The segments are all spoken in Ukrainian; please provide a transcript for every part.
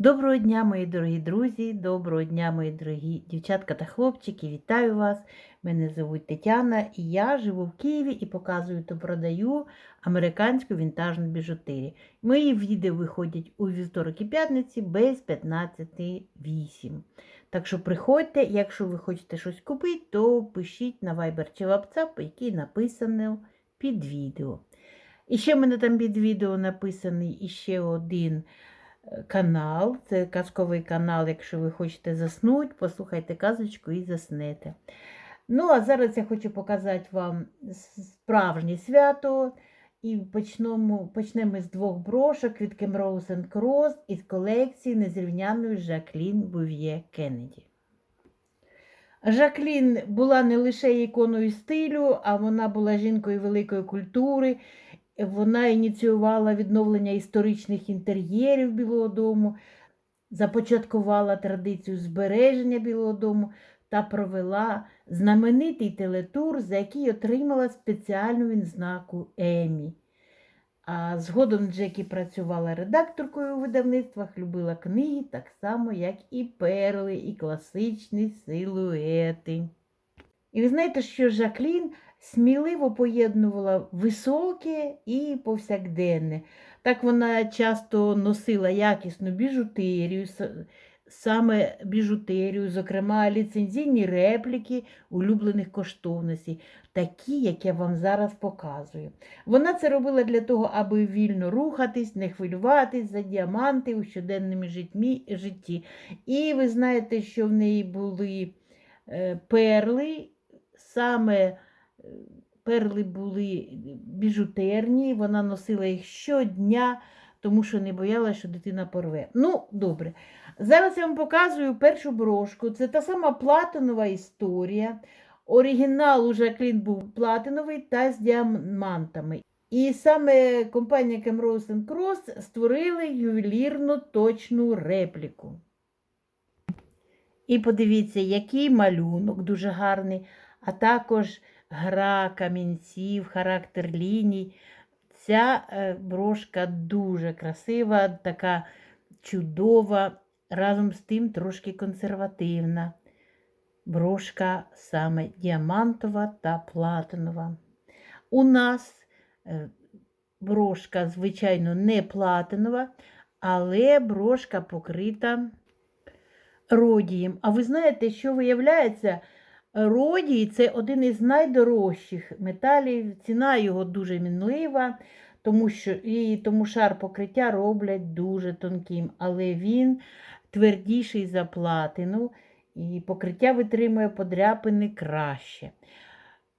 Доброго дня, мої дорогі друзі, доброго дня, мої дорогі дівчатка та хлопчики. Вітаю вас! Мене звуть Тетяна і я живу в Києві і показую та продаю американську вінтажну біжутерію. Мої відео виходять у вівторок і п'ятниці без 15.8. Так що приходьте, якщо ви хочете щось купити, то пишіть на Viber чи WhatsApp, який написано під відео. І ще в мене там під відео написаний іще один канал. Це казковий канал, якщо ви хочете заснути, послухайте казочку і заснете. Ну, а зараз я хочу показати вам справжнє свято. І почнемо, почнемо з двох брошок від Kim Rose Cross із колекції незрівняної Жаклін Був'є Кеннеді. Жаклін була не лише іконою стилю, а вона була жінкою великої культури. Вона ініціювала відновлення історичних інтер'єрів Білого Дому, започаткувала традицію збереження Білого Дому та провела знаменитий телетур, за який отримала спеціальну відзнаку Емі. А згодом Джекі працювала редакторкою у видавництвах, любила книги так само, як і перли, і класичні силуети. І ви знаєте, що Жаклін сміливо поєднувала високе і повсякденне. Так вона часто носила якісну біжутерію, саме біжутерію, зокрема ліцензійні репліки улюблених коштовностей, такі, як я вам зараз показую. Вона це робила для того, аби вільно рухатись, не хвилюватись за діаманти у щоденному житті. І ви знаєте, що в неї були е, перли, саме перли були біжутерні, вона носила їх щодня, тому що не боялася, що дитина порве. Ну, добре. Зараз я вам показую першу брошку. Це та сама платинова історія. Оригінал у Жаклін був платиновий та з діамантами. І саме компанія Camrose Cross створили ювелірну точну репліку. І подивіться, який малюнок дуже гарний, а також гра камінців, характер ліній. Ця е, брошка дуже красива, така чудова, разом з тим трошки консервативна. Брошка саме діамантова та платинова. У нас е, брошка, звичайно, не платинова, але брошка покрита родієм. А ви знаєте, що виявляється? Родій це один із найдорожчих металів, ціна його дуже мінлива, тому що і тому шар покриття роблять дуже тонким, але він твердіший за платину, і покриття витримує подряпини краще.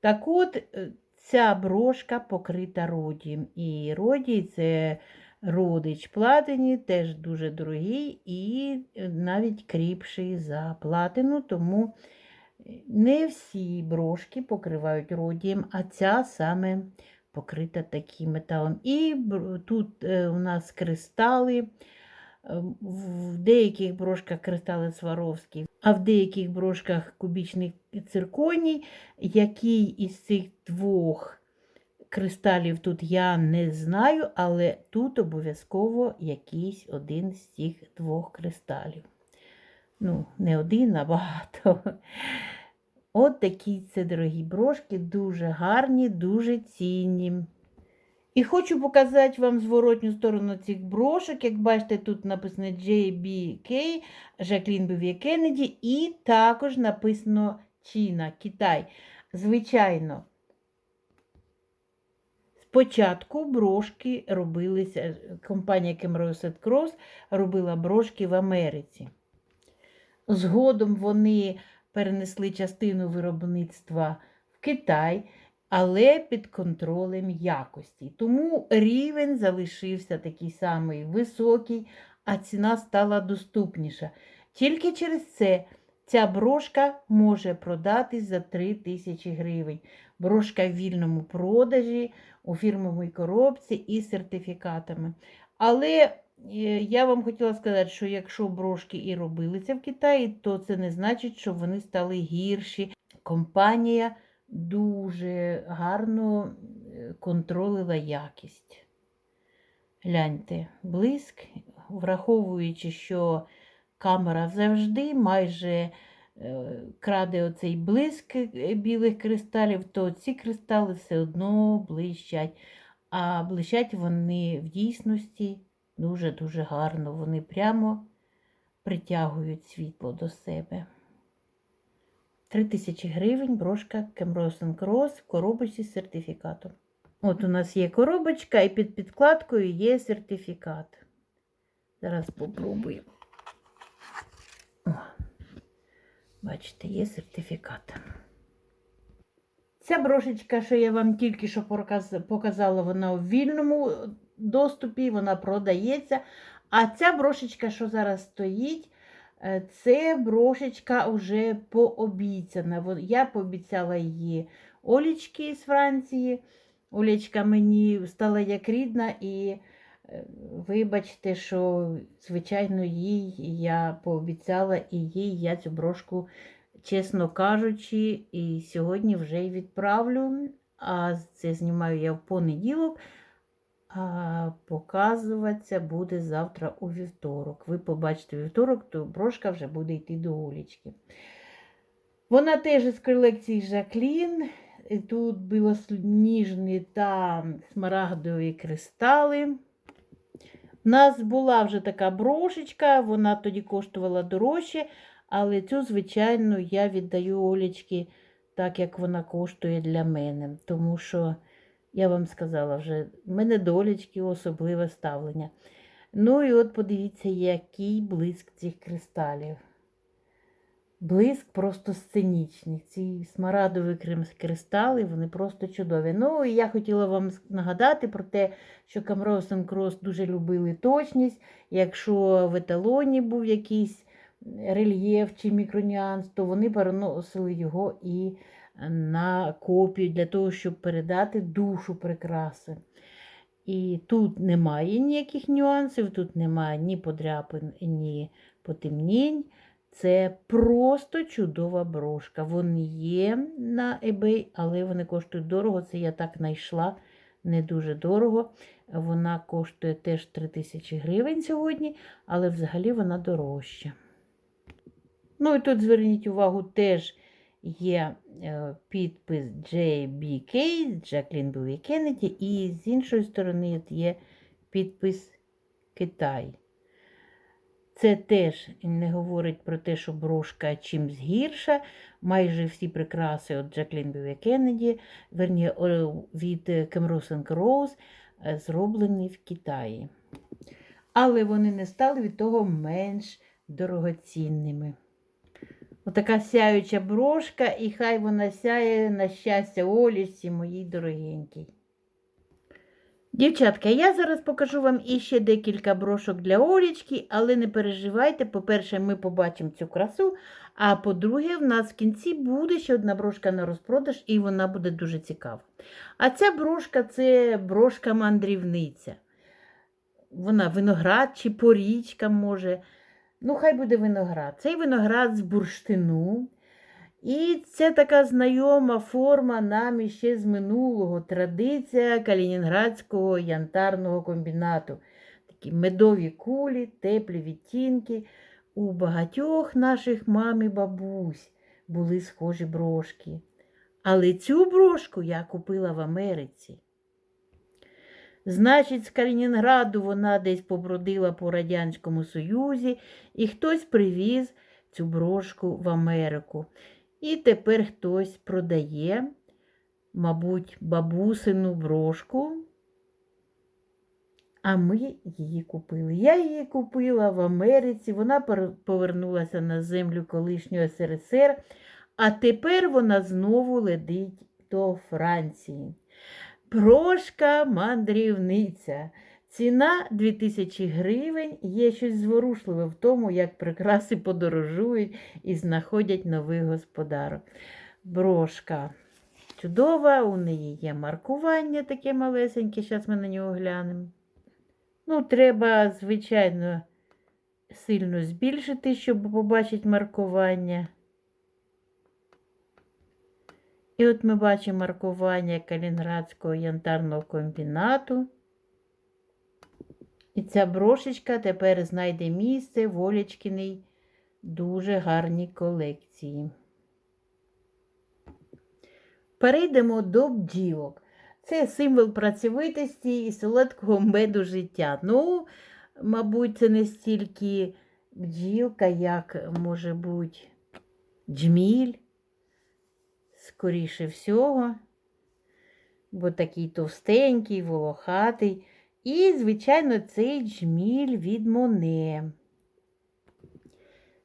Так от, е, ця брошка покрита родієм. І родій це родич платині, теж дуже дорогий і е, навіть кріпший за платину, тому. Не всі брошки покривають родієм, а ця саме покрита таким металом. І тут е, у нас кристали, е, в деяких брошках кристали Сваровські, а в деяких брошках кубічний цирконій. Який із цих двох кристалів тут я не знаю, але тут обов'язково якийсь один з цих двох кристалів. Ну, не один, а багато. От такі це дорогі брошки, дуже гарні, дуже цінні. І хочу показати вам зворотню сторону цих брошок. Як бачите, тут написано JBK, Жаклін Бев'є Кеннеді, і також написано Чіна, Китай. Звичайно, спочатку брошки робилися, компанія Camrose Cross робила брошки в Америці. Згодом вони перенесли частину виробництва в Китай, але під контролем якості. Тому рівень залишився такий самий високий, а ціна стала доступніша. Тільки через це ця брошка може продатись за 3 тисячі гривень. Брошка в вільному продажі, у фірмовій коробці і сертифікатами. Але я вам хотіла сказати, що якщо брошки і робилися в Китаї, то це не значить, що вони стали гірші. Компанія дуже гарно е, контролила якість. Гляньте, блиск, враховуючи, що камера завжди майже е, краде оцей блиск е, білих кристалів, то ці кристали все одно блищать. А блищать вони в дійсності дуже-дуже гарно. Вони прямо притягують світло до себе. 3000 гривень брошка Кемросен Крос в коробочці з сертифікатом. От у нас є коробочка, і під підкладкою є сертифікат. Зараз попробуємо. Бачите, є сертифікат. Ця брошечка, що я вам тільки що показала, вона у вільному доступі, вона продається. А ця брошечка, що зараз стоїть, е, це брошечка вже пообіцяна. Я пообіцяла її Олічки з Франції. Олечка мені стала як рідна, і е, вибачте, що, звичайно, їй я пообіцяла, і їй я цю брошку, чесно кажучи, і сьогодні вже й відправлю. А це знімаю я в понеділок. Показуватися буде завтра у вівторок. Ви побачите вівторок, то брошка вже буде йти до Олічки. Вона теж із колекції Жаклін. Тут білосніжні та смарагдові кристали. У нас була вже така брошечка, вона тоді коштувала дорожче, але цю, звичайно, я віддаю Олічки так, як вона коштує для мене. Тому що, я вам сказала вже, в мене до Олічки особливе ставлення. Ну і от подивіться, який блиск цих кристалів. Блиск просто сценічний. Ці смарадові кристали, вони просто чудові. Ну, і я хотіла вам нагадати про те, що Камроусен Крос дуже любили точність. Якщо в еталоні був якийсь рельєф чи мікронюанс, то вони переносили його і на копію для того, щоб передати душу прикраси. І тут немає ніяких нюансів, тут немає ні подряпин, ні потемнінь. Це просто чудова брошка. Вони є на eBay, але вони коштують дорого. Це я так знайшла не дуже дорого. Вона коштує теж 3000 гривень сьогодні, але взагалі вона дорожча. Ну і тут зверніть увагу, теж є е, підпис JBK, Джаклін Білі Кеннеді, і з іншої сторони є підпис Китай. Це теж не говорить про те, що брошка чимсь гірша. Майже всі прикраси от Джаклін Білі Кеннеді, верні від Кемросен Роуз, зроблені в Китаї. Але вони не стали від того менш дорогоцінними. Отака сяюча брошка, і хай вона сяє на щастя Олічці, моїй дорогенькій. Дівчатка, я зараз покажу вам іще декілька брошок для Олічки, але не переживайте, по-перше, ми побачимо цю красу, а по-друге, в нас в кінці буде ще одна брошка на розпродаж, і вона буде дуже цікава. А ця брошка це брошка-мандрівниця. Вона виноград чи порічка може. Ну, хай буде виноград. Цей виноград з бурштину. І це така знайома форма нам іще з минулого традиція Калінінградського янтарного комбінату. Такі медові кулі, теплі відтінки. У багатьох наших мам і бабусь були схожі брошки. Але цю брошку я купила в Америці. Значить, з Калінінграду вона десь побродила по Радянському Союзі, і хтось привіз цю брошку в Америку. І тепер хтось продає, мабуть, бабусину брошку. А ми її купили. Я її купила в Америці, вона повернулася на землю колишнього СРСР, а тепер вона знову летить до Франції. Брошка мандрівниця. Ціна 2000 гривень. Є щось зворушливе в тому, як прикраси подорожують і знаходять нових господарок. Брошка чудова, у неї є маркування таке малесеньке, зараз ми на нього глянемо. Ну, треба, звичайно, сильно збільшити, щоб побачити маркування. І от ми бачимо маркування Калінградського янтарного комбінату. І ця брошечка тепер знайде місце в Олечкіній дуже гарній колекції. Перейдемо до бджілок. Це символ працьовитості і солодкого меду життя. Ну, мабуть, це не стільки бджілка, як може бути джміль, скоріше всього, бо такий товстенький, волохатий. І, звичайно, цей джміль від Моне.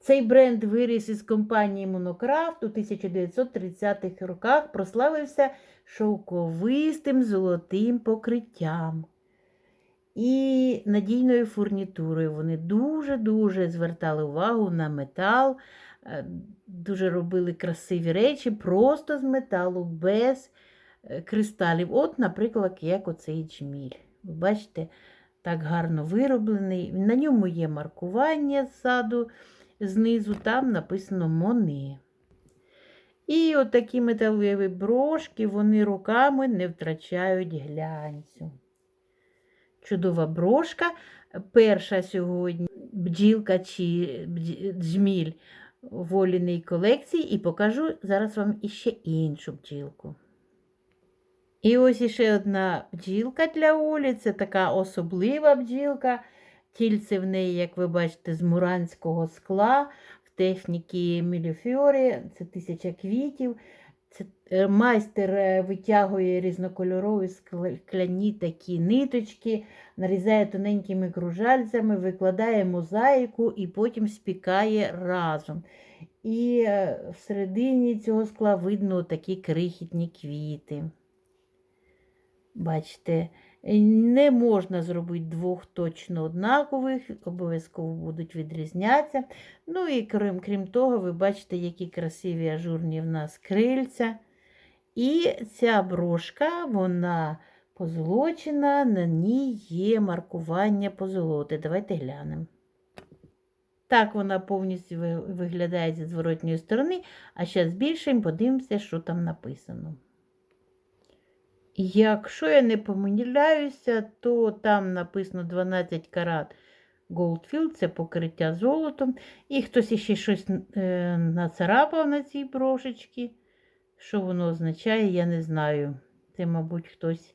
Цей бренд виріс із компанії Монокрафт у 1930-х роках, прославився шовковистим золотим покриттям і надійною фурнітурою. Вони дуже-дуже звертали увагу на метал, дуже робили красиві речі просто з металу, без е, кристалів. От, наприклад, як оцей джміль. Ви бачите, так гарно вироблений. На ньому є маркування ззаду, знизу там написано Моне. І отакі металеві брошки, вони руками не втрачають глянцю. Чудова брошка. Перша сьогодні бджілка чи джміль в Оліній колекції, і покажу зараз вам іще іншу бджілку. І ось іще одна бджілка для Олі. Це така особлива бджілка. Тільце в неї, як ви бачите, з муранського скла в техніці Міліфіорі. Це тисяча квітів. Е, майстер е, витягує різнокольорові скляні такі ниточки, нарізає тоненькими кружальцями, викладає мозаїку і потім спікає разом. І е, всередині цього скла видно такі крихітні квіти. Бачите, не можна зробити двох точно однакових, обов'язково будуть відрізнятися. Ну і крім, крім того, ви бачите, які красиві ажурні в нас крильця. І ця брошка, вона позолочена, на ній є маркування позолоти. Давайте глянемо. Так вона повністю виглядає зі зворотньої сторони, а зараз збільшимо, подивимося, що там написано. Якщо я не помиляюся, то там написано 12 карат Goldfield, це покриття золотом. І хтось іще щось е, нацарапав на цій брошечці. Що воно означає, я не знаю. Це, мабуть, хтось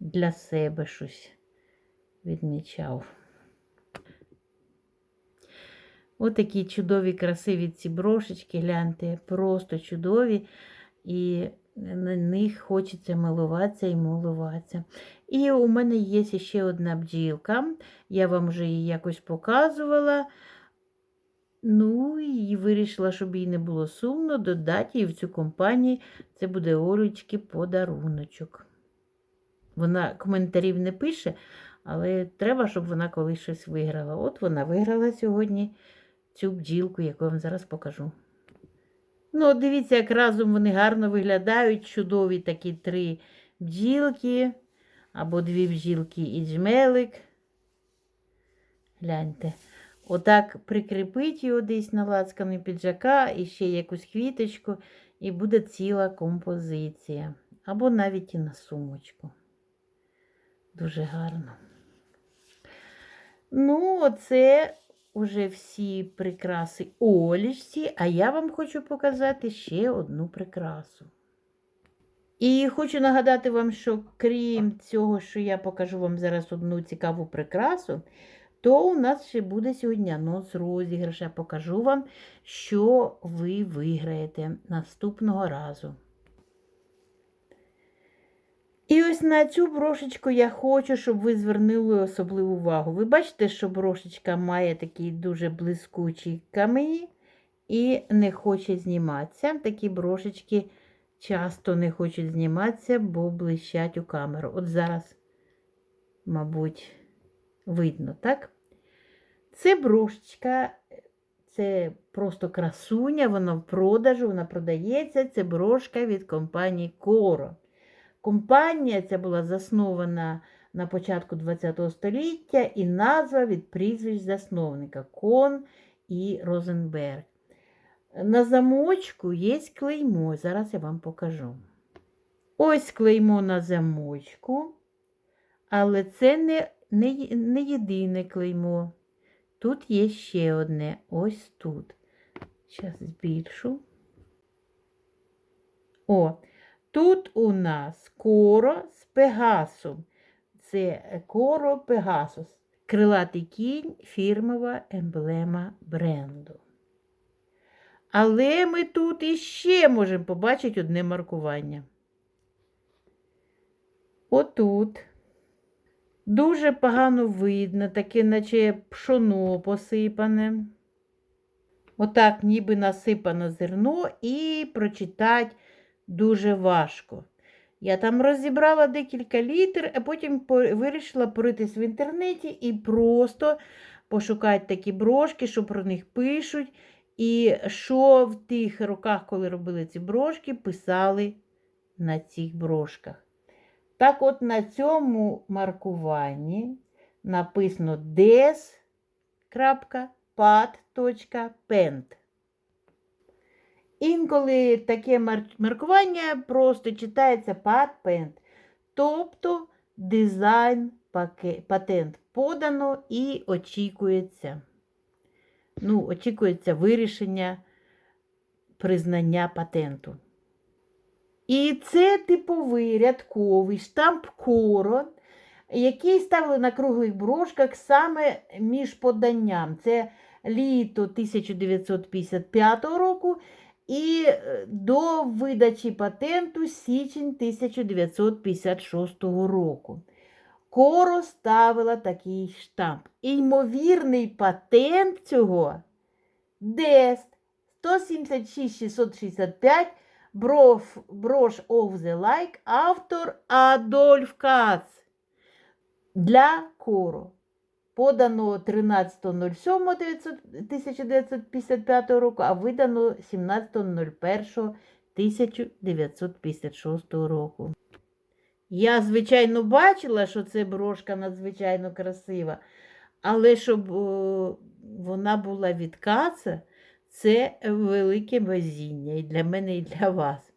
для себе щось відмічав. Отакі чудові, красиві ці брошечки, гляньте, просто чудові. І на них хочеться милуватися і милуватися. І у мене є ще одна бджілка. Я вам вже її якось показувала. Ну і вирішила, щоб їй не було сумно, додати її в цю компанію. Це буде Олечки подаруночок. Вона коментарів не пише, але треба, щоб вона колись щось виграла. От вона виграла сьогодні цю бджілку, яку я вам зараз покажу. Ну, дивіться, як разом вони гарно виглядають. Чудові такі три бджілки, або дві бджілки і джмелик. Гляньте. Отак прикріпить його десь на лацкані піджака і ще якусь квіточку, і буде ціла композиція. Або навіть і на сумочку. Дуже гарно. Ну, оце уже всі прикраси Олічці, а я вам хочу показати ще одну прикрасу. І хочу нагадати вам, що крім цього, що я покажу вам зараз одну цікаву прикрасу, то у нас ще буде сьогодні анонс розіграша. Покажу вам, що ви виграєте наступного разу. І ось на цю брошечку я хочу, щоб ви звернули особливу увагу. Ви бачите, що брошечка має такий дуже блискучий камені і не хоче зніматися. Такі брошечки часто не хочуть зніматися, бо блищать у камеру. От зараз, мабуть, видно, так? Це брошечка, це просто красуня, вона в продажу, вона продається. Це брошка від компанії Коро. Компанія ця була заснована на початку ХХ століття і назва від прізвищ засновника Кон і Розенберг. На замочку є клеймо, зараз я вам покажу. Ось клеймо на замочку, але це не не, не єдине клеймо. Тут є ще одне. Ось тут. Зараз збільшу. О, тут у нас коро з пегасом. Це коро Пегасус. Крилатий кінь фірмова емблема бренду. Але ми тут іще можемо побачити одне маркування. Отут. Дуже погано видно, таке, наче пшоно посипане. Отак, ніби насипано зерно, і прочитати дуже важко. Я там розібрала декілька літер, а потім вирішила поритись в інтернеті і просто пошукати такі брошки, що про них пишуть, і що в тих роках, коли робили ці брошки, писали на цих брошках. Так от на цьому маркуванні написано des.pat.pent. Інколи таке маркування просто читається pat.pent, тобто дизайн патент подано і очікується. Ну, очікується вирішення признання патенту. І це типовий рядковий штамп коро, який ставили на круглих брошках саме між поданням. Це літо 1955 року і е, до видачі патенту січень 1956 року. Коро ставила такий штамп. Імовірний патент цього Дест 176 665 Brush of the Like, автор Адольф Кац для кору. Подано 13.07.1955 року, а видано 17.01.1956 року. Я, звичайно, бачила, що це брошка надзвичайно красива, але щоб вона була від каца це велике везіння і для мене, і для вас.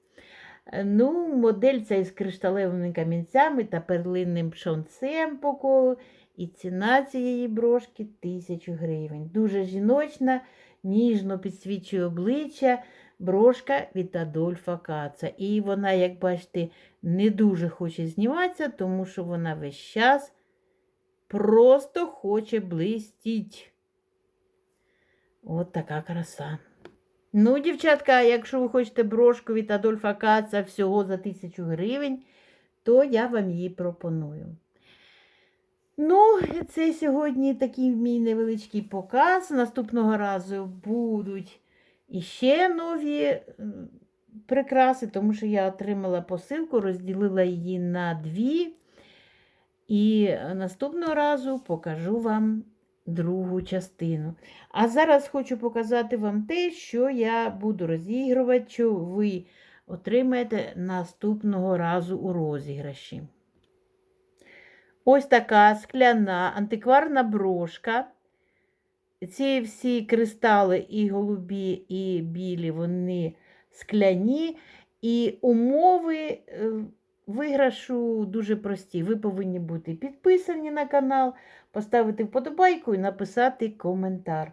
Ну, модель ця із кришталевими камінцями та перлинним пшонцем по колу. І ціна цієї брошки 1000 гривень. Дуже жіночна, ніжно підсвічує обличчя. Брошка від Адольфа Каца. І вона, як бачите, не дуже хоче зніматися, тому що вона весь час просто хоче блистіть. От така краса. Ну, дівчатка, якщо ви хочете брошку від Адольфа Каца всього за 1000 гривень, то я вам її пропоную. Ну, це сьогодні такий мій невеличкий показ. Наступного разу будуть іще нові прикраси, тому що я отримала посилку, розділила її на дві. І наступного разу покажу вам другу частину. А зараз хочу показати вам те, що я буду розігрувати, що ви отримаєте наступного разу у розіграші. Ось така скляна антикварна брошка. Ці всі кристали, і голубі, і білі, вони скляні. І умови е, виграшу дуже прості. Ви повинні бути підписані на канал, поставити вподобайку і написати коментар.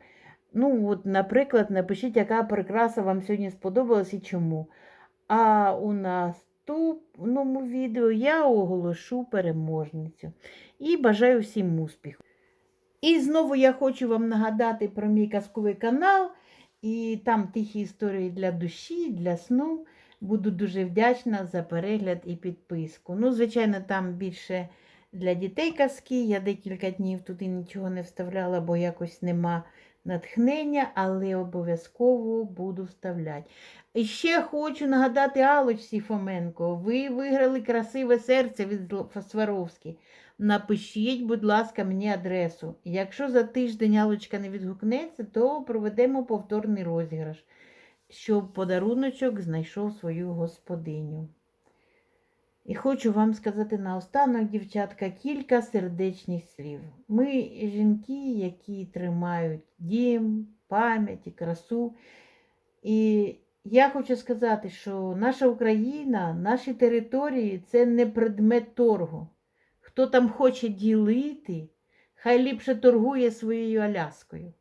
Ну, от, наприклад, напишіть, яка прикраса вам сьогодні сподобалась і чому. А у наступному відео я оголошу переможницю. І бажаю всім успіху. І знову я хочу вам нагадати про мій казковий канал. І там тихі історії для душі, для сну. Буду дуже вдячна за перегляд і підписку. Ну, звичайно, там більше для дітей казки. Я декілька днів туди нічого не вставляла, бо якось нема натхнення, але обов'язково буду вставляти. І ще хочу нагадати Алочці Фоменко. Ви виграли красиве серце від Сваровський. Напишіть, будь ласка, мені адресу. Якщо за тиждень Алочка не відгукнеться, то проведемо повторний розіграш, щоб подаруночок знайшов свою господиню. І хочу вам сказати наостанок, дівчатка, кілька сердечних слів. Ми жінки, які тримають дім, пам'ять і красу. І я хочу сказати, що наша Україна, наші території це не предмет торгу. Хто там хоче ділити, хай ліпше торгує своєю Аляскою.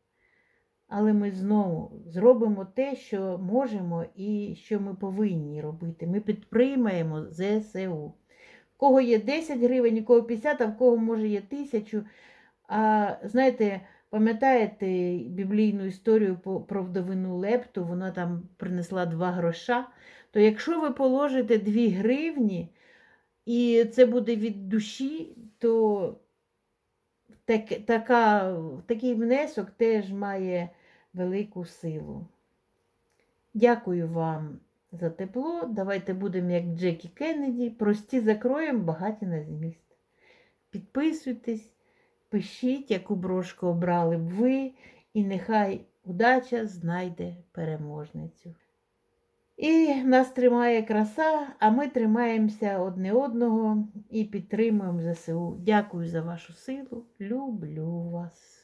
Але ми знову зробимо те, що можемо і що ми повинні робити. Ми підтримаємо ЗСУ. В кого є 10 гривень, у кого 50, а в кого може є тисячу. А знаєте, пам'ятаєте біблійну історію про вдовину Лепту? Вона там принесла 2 гроша. То якщо ви положите 2 гривні, і це буде від душі, то так, така, такий внесок теж має велику силу. Дякую вам за тепло. Давайте будемо, як Джекі Кеннеді, прості закроємо, багаті на зміст. Підписуйтесь, пишіть, яку брошку обрали б ви, і нехай удача знайде переможницю. І нас тримає краса, а ми тримаємося одне одного і підтримуємо ЗСУ. Дякую за вашу силу. Люблю вас.